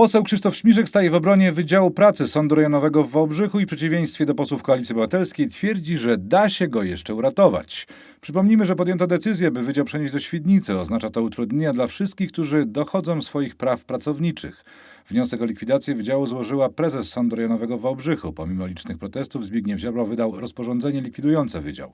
Poseł Krzysztof Śmiszek staje w obronie Wydziału Pracy Sądu Rejonowego w Wałbrzychu i w przeciwieństwie do posłów Koalicji Obywatelskiej twierdzi, że da się go jeszcze uratować. Przypomnijmy, że podjęto decyzję, by wydział przenieść do Świdnicy. Oznacza to utrudnienia dla wszystkich, którzy dochodzą swoich praw pracowniczych. Wniosek o likwidację wydziału złożyła prezes Sądu Rejonowego w Wałbrzychu. Pomimo licznych protestów Zbigniew Ziobro wydał rozporządzenie likwidujące wydział.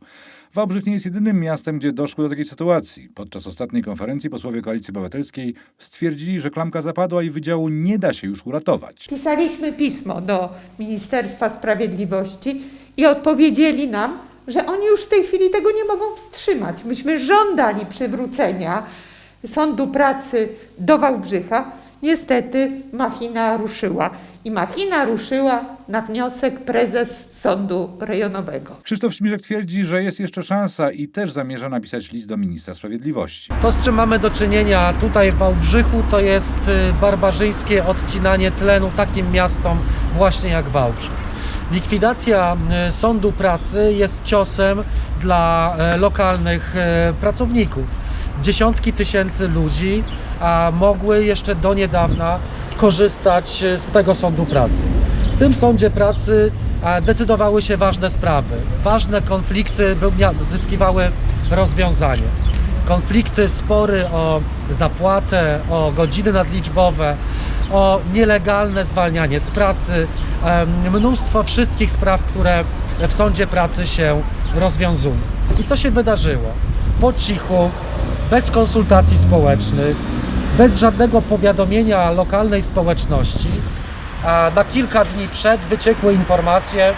Wałbrzych nie jest jedynym miastem, gdzie doszło do takiej sytuacji. Podczas ostatniej konferencji posłowie Koalicji Obywatelskiej stwierdzili, że klamka zapadła i wydziału nie da się już uratować. Pisaliśmy pismo do Ministerstwa Sprawiedliwości i odpowiedzieli nam, że oni już w tej chwili tego nie mogą wstrzymać. Myśmy żądali przywrócenia Sądu Pracy do Wałbrzycha. Niestety machina ruszyła. I machina ruszyła na wniosek prezes Sądu Rejonowego. Krzysztof Śmiszek twierdzi, że jest jeszcze szansa i też zamierza napisać list do ministra sprawiedliwości. To, z czym mamy do czynienia tutaj w Wałbrzychu, to jest y, barbarzyńskie odcinanie tlenu takim miastom właśnie jak Wałbrzych. Likwidacja y, sądu pracy jest ciosem dla e, lokalnych pracowników. Dziesiątki tysięcy ludzi a mogły jeszcze do niedawna korzystać e, z tego sądu pracy. W tym sądzie pracy a, decydowały się ważne sprawy. Ważne konflikty zyskiwały rozwiązanie konflikty, spory o zapłatę, o godziny nadliczbowe, o nielegalne zwalnianie z pracy, mnóstwo wszystkich spraw, które w sądzie pracy się rozwiązują. I co się wydarzyło? Po cichu, bez konsultacji społecznych, bez żadnego powiadomienia lokalnej społeczności, a na kilka dni przed wyciekły informacje,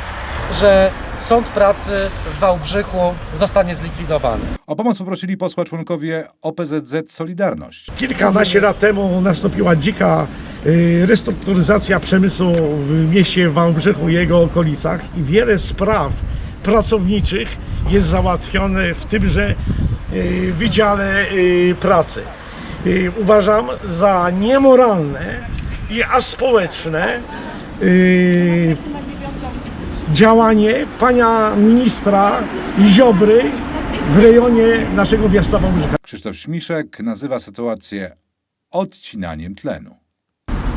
że sąd pracy w Wałbrzychu zostanie zlikwidowany. O pomoc poprosili posła członkowie OPZZ Solidarność. Kilkanaście lat temu nastąpiła dzika y, restrukturyzacja przemysłu w mieście Wałbrzychu i jego okolicach i wiele spraw pracowniczych jest załatwione w tymże Wydziale y, Pracy. Y, Uważam za niemoralne i aspołeczne y, działanie pana ministra Ziobry w rejonie naszego miasta Wałbrzycha. Krzysztof Śmiszek nazywa sytuację odcinaniem tlenu.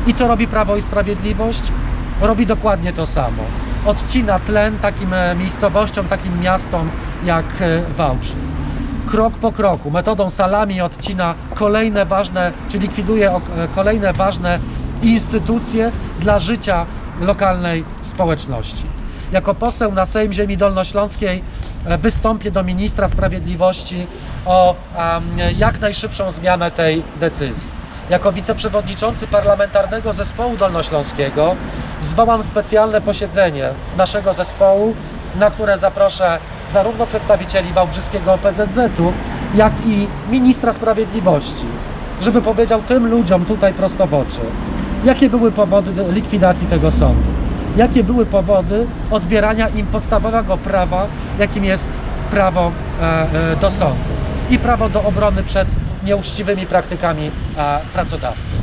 I co robi Prawo i Sprawiedliwość? Robi dokładnie to samo. Odcina tlen takim e, miejscowościom, takim miastom jak e, Wałbrzych. Krok po kroku, metodą salami odcina kolejne ważne, czy likwiduje e, kolejne ważne instytucje dla życia lokalnej społeczności. Jako poseł na Sejm Ziemi Dolnośląskiej e, wystąpię do ministra sprawiedliwości o jak najszybszą zmianę tej decyzji. Jako wiceprzewodniczący Parlamentarnego Zespołu Dolnośląskiego zwołam specjalne posiedzenie naszego zespołu, na które zaproszę zarówno przedstawicieli Wałbrzyskiego OPZZ-u, jak i ministra sprawiedliwości, żeby powiedział tym ludziom tutaj prosto w oczy, jakie były powody likwidacji tego sądu, jakie były powody odbierania im podstawowego prawa, jakim jest prawo e, e, do sądu i prawo do obrony przed nieuczciwymi praktykami e, pracodawców.